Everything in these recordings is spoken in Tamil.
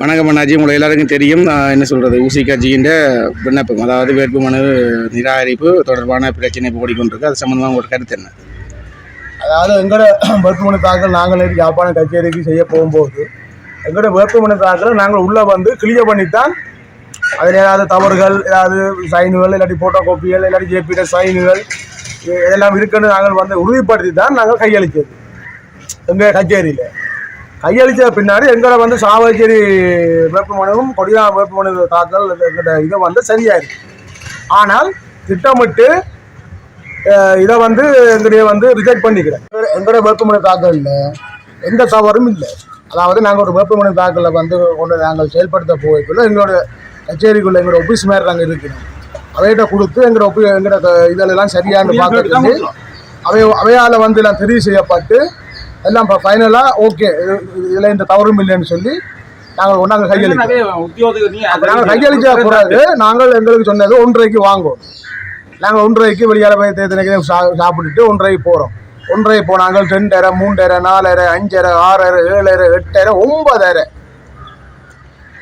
வணக்கம் அண்ணாஜி உங்களை எல்லாருக்கும் தெரியும். நான் என்ன சொல்கிறது ஊசி விண்ணப்பம் அதாவது வேட்புமனு நிராகரிப்பு தொடர்பான பிரச்சனை ஓடிக்கொண்டிருக்கு அது சம்மந்தமாக உங்களோட கருத்து என்ன? அதாவது எங்களோட வேட்புமனு தாக்கல் நாங்கள் ஜாப்பான யாழ்ப்பாண கச்சேரிக்கு செய்ய போகும்போது எங்களோட வேட்புமனு தாக்கல் நாங்கள் உள்ளே வந்து கிளியர் பண்ணித்தான். அதில் ஏதாவது தவறுகள் ஏதாவது சைனுகள் இல்லாட்டி ஃபோட்டோ காப்பிகள் இல்லாட்டி ஜேபிட சைனுகள் இதெல்லாம் இருக்குன்னு நாங்கள் வந்து உறுதிப்படுத்தி தான் நாங்கள் கையளித்தது. எங்கள் கச்சேரியில். கையளித்த பின்னாடி எங்களை வந்து சாவச்சேரி வேட்புமனுவும் கொடியா வேட்புமனு தாக்கல் இதை வந்து சரியாயிருக்கு ஆனால் திட்டமிட்டு இதை வந்து எங்களுடைய வந்து ரிஜெக்ட் பண்ணிக்கிறேன். எங்களோட வேட்புமனு தாக்கலில் எந்த தவறும் இல்லை. அதாவது நாங்கள் ஒரு வேட்புமனு தாக்கலில் வந்து கொண்டு நாங்கள் செயல்படுத்த போய்க்குள்ள எங்களோட கச்சேரிக்குள்ள எங்களோட ஒபிஸ் மாதிரி நாங்கள் இருக்கிறோம் அவைகிட்ட கொடுத்து எங்களோட ஒப்பி எங்களோட இதெல்லாம் சரியானு பார்க்கறதுக்கு அவை அவையால் வந்து எல்லாம் தெரிவு செய்யப்பட்டு எல்லாம் இப்போ ஃபைனலாக ஓகே இதில் இந்த தவறும் இல்லைன்னு சொல்லி நாங்கள் ஒன்றாங்க கையளிக்கிறோம். நாங்கள் கையளிச்ச பிறகு நாங்கள் எங்களுக்கு சொன்னது ஒன்றரைக்கு வாங்குவோம். நாங்கள் ஒன்றரைக்கு வெளியால் போய் தேர்தலுக்கு சா சாப்பிட்டுட்டு ஒன்றரைக்கு போகிறோம் ஒன்றரை போனாங்க ரெண்டரை மூன்றரை நாலரை அஞ்சரை ஆறரை ஏழரை எட்டரை ஒன்பதரை.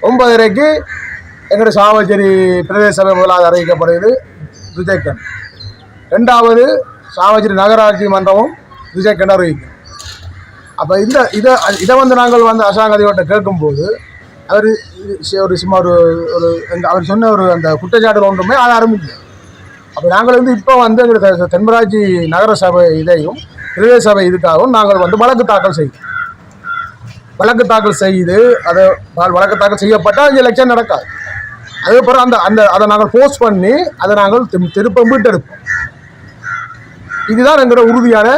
ஒன்பதரைக்கு எங்களுடைய சாவச்சேரி பிரதேச சபை முதலாவது அறிவிக்கப்படுகிறது ரிஜெக்டன் ரெண்டாவது சாவச்சேரி நகராட்சி மன்றமும் ரிஜெக்டன் அறிவிக்கும். அப்போ இந்த இதை இதை வந்து நாங்கள் வந்து அரசாங்கத்தையோட்ட கேட்கும்போது அவர் ஒரு சும்மா ஒரு ஒரு அவர் சொன்ன ஒரு அந்த குற்றச்சாட்டு ஒன்றுமே அதை இல்லை அப்போ நாங்கள் வந்து இப்போ வந்து எங்களுக்கு தென்மராட்சி நகர சபை இதையும் பிரதேச சபை இதுக்காகவும் நாங்கள் வந்து வழக்கு தாக்கல் செய்யும் வழக்கு தாக்கல் செய்து அதை வழக்கு தாக்கல் செய்யப்பட்டால் அஞ்சு லட்சம் நடக்காது. அதுக்கப்புறம் அந்த அந்த அதை நாங்கள் போஸ்ட் பண்ணி அதை நாங்கள் திரு- மீட்டெடுப்போம். இதுதான் எங்களோட உறுதியான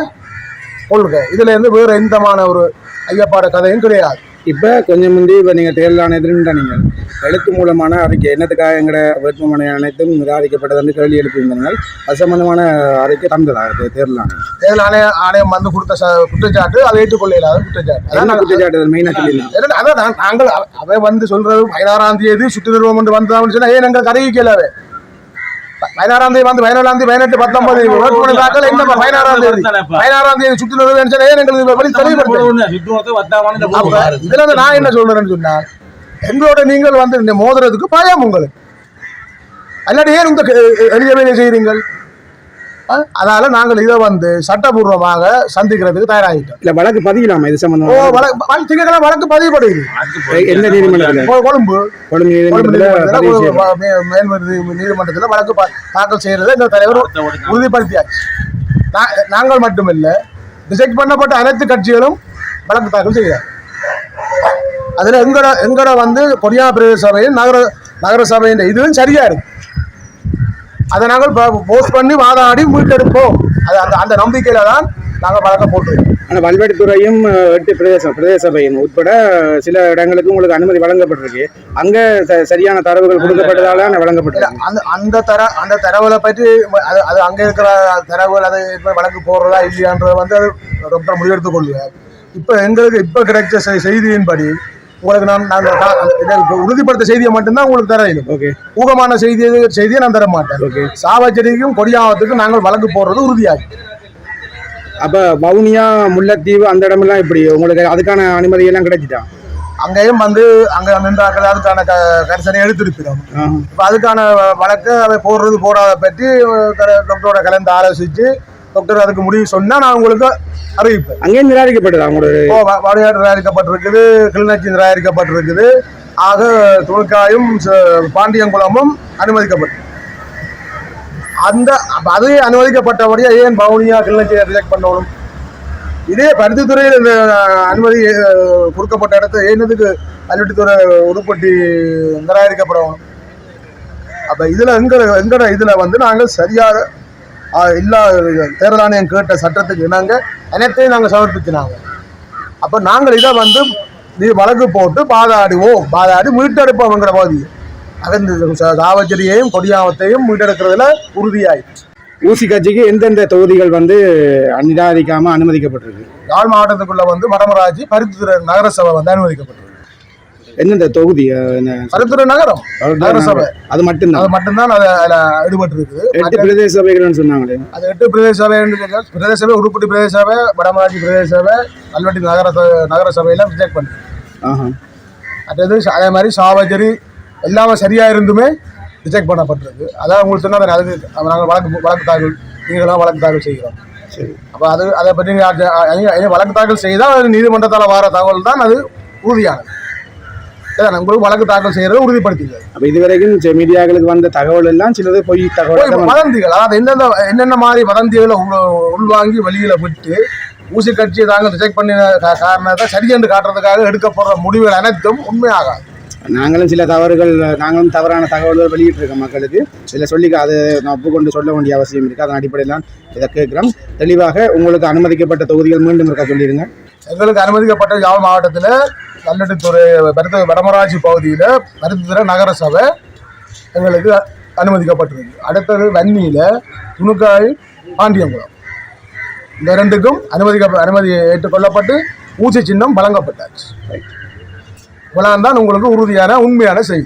கொள்கை இதுல இருந்து வேறு எந்தமான ஒரு ஐயப்பாட கதையும் கிடையாது. இப்போ கொஞ்சம் முந்தி இப்போ நீங்கள் தேர்தல் ஆணையத்தில் நீங்கள் எழுத்து மூலமான அறிக்கை என்னத்துக்காக எங்களோட வேட்புமனை அனைத்தும் நிராகரிக்கப்பட்டது வந்து கேள்வி எழுப்பியிருந்தீர்கள். அது சம்பந்தமான அறிக்கை தந்ததா இது தேர்தல் ஆணையம்? தேர்தல் ஆணைய ஆணையம் வந்து கொடுத்த குற்றச்சாட்டு அதை ஏற்றுக்கொள்ள இல்லாத குற்றச்சாட்டு. அதான் குற்றச்சாட்டு மெயினாக சொல்லியிருந்தாங்க என்னடா, அதான் நாங்கள் அவ- அவ வந்து சொல்றது பதினாறாம் தேதி சுற்றுநிறுவனம் என்று வந்ததான்னு சொன்னா ஏன் எங்களுக்கு அறிவிக்கலவே பதினாறாம் தேதி வந்து பதினேழாம் தேதி பதினெட்டு பத்தொன்பது வேட்புமனு தாக்கல். என்ன பதினாறாம் தேதி? பதினாறாம் தேதி சொன்னா ஏன் எங்களுக்கு வெளி தெளிவுபடுத்த அப்ப இதுல நான் என்ன சொல்றேன்னு சொன்னா எங்களோட நீங்கள் வந்து இந்த மோதுறதுக்கு பயம் உங்களுக்கு. அல்லாட்டி ஏன் இந்த எளிய வேலை செய்கிறீங்கள்? அதனால நாங்கள் இதை வந்து சட்டபூர்வமாக சந்திக்கிறதுக்கு தயாராகிட்டோம். இல்லை வழக்கு பதியலாமா இது ஓ சம்பந்தமாக வழக்கு வழக்கு- திங்கட்கிழமை வழக்கு எந்த நீதிமன்றத்தில்? கொழும்பு. கொழும்பு நீதிமன்றத்தில் நீதிமன்றத்துல வழக்கு தாக்கல் செய்யறதை இந்த தலைவர் உறுதிப்படுத்தியாச்சு நாங்கள் மட்டுமில்ல ரிஜெக்ட் பண்ணப்பட்ட அனைத்து கட்சிகளும் வழக்கு தாக்கல் செய்கிறார். அதுல எங்கட எங்கட வந்து கொரியா பிரதேச சபையின் நகர நகர சபையின் இதுவும் சரியா இருக்கு. அதை நாங்கள் போஸ்ட் பண்ணி வாதாடி மீட்டெடுப்போம். அது அந்த அந்த நம்பிக்கையில தான் நாங்கள் வழக்கம் போட்டு ஆனால் வல்வெட்டித்துறையும் எட்டு பிரதேசம் பிரதேச சபையும் உட்பட சில இடங்களுக்கு உங்களுக்கு அனுமதி வழங்கப்பட்டிருக்கு. அங்கே ச- சரியான தரவுகள் கொடுக்கப்பட்டதால வழங்கப்பட்டிருக்கு அந்த அந்த தர அந்த தரவுகளை பற்றி அது அது அங்கே இருக்கிற தரவுகள் அதை வழக்கு போடுறதா இல்லையான்றதை வந்து அது டாக்டர் முடிவெடுத்துக் கொள்வார் இப்போ எங்களுக்கு இப்போ கிடைச்ச செய்தியின்படி உங்களுக்கு நான் நாங்கள் இதை உறுதிப்படுத்த செய்தியை மட்டும்தான் உங்களுக்கு தர இயலும் ஓகே ஊகமான செய்தியை செய்தியை நான் தர மாட்டேன். ஓகே சாவச்சேரிக்கும் கொடியாவத்துக்கும் நாங்கள் வழக்கு போடுறது உறுதியாகும். அப்போ வவுனியா முல்லைத்தீவு அந்த இடமெல்லாம் இப்படி உங்களுக்கு அதுக்கான அனுமதி எல்லாம் கிடைச்சிட்டா? அங்கேயும் வந்து அங்கே நின்றாக்கள் அதுக்கான க கரிசனை எடுத்திருக்கிறோம். இப்போ அதுக்கான வழக்கு அதை போடுறது போடாத பற்றி டாக்டரோட கலந்து ஆலோசித்து டாக்டர் அதுக்கு முடிவு சொன்னால் நான் உங்களுக்கு அறிவிப்பேன். அங்கேயும் நிராகரிக்கப்பட்டதா இப்போ வ- வடையாடு நிராகரிக்கப்பட்டிருக்குது கிளிநொச்சி நிராகரிக்கப்பட்டிருக்குது. ஆக துணுக்காயும் பாண்டியங்குளமும் அனுமதிக்கப்பட்டு. அந்த அது அனுமதிக்கப்பட்டபடியா ஏன் பவுனியா கிளிநொச்சியை ரிஜெக்ட் பண்ணணும்? இதே பருத்தித்துறையில் இந்த அனுமதி கொடுக்கப்பட்ட இடத்த ஏனதுக்கு கல்வெட்டுத்துறை உருப்பட்டி நிராகரிக்கப்படணும்? அப்போ இதில் எங்கள் எங்கட இதில் வந்து நாங்கள் சரியாக இல்லா தேர்தல் ஆணையம் கேட்ட சட்டத்துக்கு இணங்க அனைத்தையும் நாங்கள் சமர்ப்பிச்சினாங்க. அப்போ நாங்கள் இதை வந்து நீ வழக்கு போட்டு பாதாடுவோம். பாதாடி மீட்டெடுப்போம்ங்கிற பகுதி அது இந்த ச- சாவச்சேரியையும் கொடியாவத்தையும் மீட்டெடுக்கிறதுல உறுதியாயிடுச்சு. ஊசி கட்சிக்கு எந்தெந்த தொகுதிகள் வந்து நிராகரிக்காம அனுமதிக்கப்பட்டிருக்கு? யாழ் மாவட்டத்துக்குள்ள வந்து வடமராட்சி பருத்தித்துறை நகரசபை வந்து அனுமதிக்கப்பட்டிருக்கு. எந்தெந்த தொகுதி பருத்தித்துறை நகரம் நகரசபை. அது மட்டும்தான். அது மட்டும்தான் அது அதில் ஈடுபட்டு இருக்குது எட்டு பிரதேச சபைகள்னு சொன்னாங்களே. அது எட்டு பிரதேச சபை பிரதேச சபை உருப்பட்டி பிரதேச சபை வடமராட்சி பிரதேச சபை கல்வெட்டி நகர நகர சபையெல்லாம் ரிஜெக்ட் பண்ணி ஆஹா. மற்றது ச- அதே மாதிரி சாவச்சேரி எல்லாமே சரியாக இருந்துமே ரிஜெக்ட் பண்ணப்பட்டிருக்கு. அதான் உங்களுக்கு சொன்னால் அதுக்கு நாங்கள் வழக்கு வழக்கு தாக்கல் நீங்களாம் வழக்கு தாக்கல் செய்கிறோம். சரி. அப்போ அது அதை பற்றி வழக்கு தாக்கல் செய்தால் அது நீதிமன்றத்தால் வர தகவல் தான் அது உறுதியானது. உங்களுக்கு வழக்கு தாக்கல் செய்கிறது உறுதிப்படுத்திக்கிறது அப்ப இதுவரைக்கும் மீடியாக்களுக்கு வந்த தகவல் எல்லாம் சிலது பொய் தகவல் வதந்திகள்? அதாவது எந்தெந்த என்னென்ன மாதிரி வதந்திகளை உள்- உள்வாங்கி வெளியில விட்டு ஊசி கட்சியை தாங்கள் ரிஜெக்ட் பண்ணின காரணத்தை சரி என்று காட்டுறதுக்காக எடுக்கப்படுற முடிவுகள் அனைத்தும் உண்மையாகாது. நாங்களும் சில தவறுகள் நாங்களும் தவறான தகவல்கள் வெளியிட்டிருக்கோம் மக்களுக்கு. சில சொல்லி அதை நான் ஒப்புக்கொண்டு சொல்ல வேண்டிய அவசியம் இருக்குது அதன் அடிப்படையில் தான் இதை கேட்குறோம். தெளிவாக உங்களுக்கு அனுமதிக்கப்பட்ட தொகுதிகள் மீண்டும் இருக்கா சொல்லிடுங்க. எங்களுக்கு அனுமதிக்கப்பட்ட யாழ் மாவட்டத்தில் கல்லட்டுத்துறை பருத்த வடமராட்சி பகுதியில் பருத்தித்துறை நகர சபை எங்களுக்கு அனுமதிக்கப்பட்டிருக்கு. அடுத்தது வன்னியில் துணுக்காய் பாண்டியங்குளம். இந்த ரெண்டுக்கும் அனுமதிக்க அனுமதி ஏற்றுக்கொள்ளப்பட்டு ஊசி சின்னம் வழங்கப்பட்டாச்சு. இவ்வளவு தான் உங்களுக்கு உறுதியான உண்மையான செய்தி.